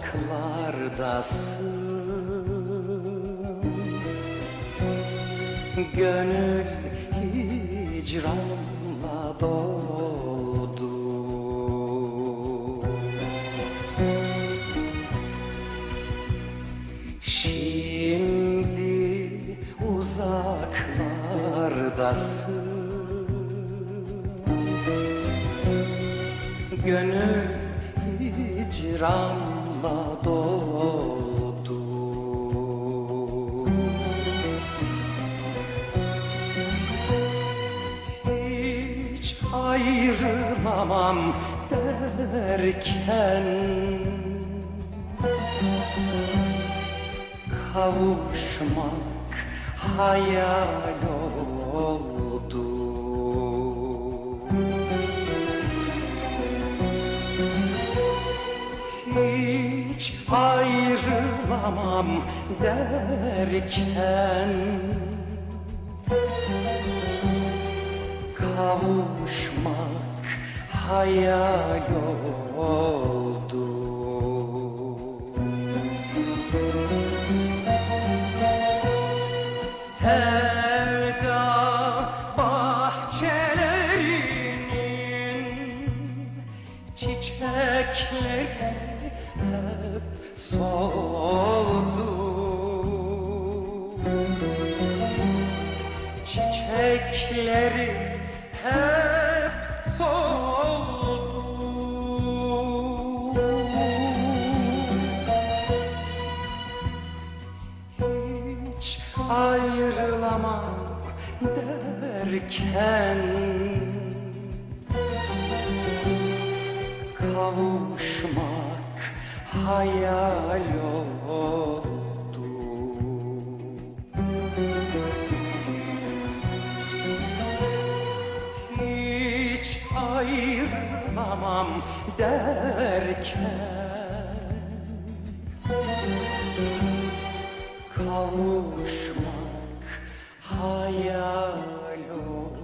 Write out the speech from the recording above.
uzaklardasın Gönül hicranla doldu. Şimdi uzaklardasın. Gönül hicranla doldu Hiç ayrılamam derken Kavuşmak hayal oldu Hiç ayrılamam derken. Kavuşmak hayal oldu. Sevda bahçelerinin çiçekleri Çiçekleri hep soldu hiç ayrılamam derken Kavuşmak hayal oldu anam derken Kavuşmak hayal oldu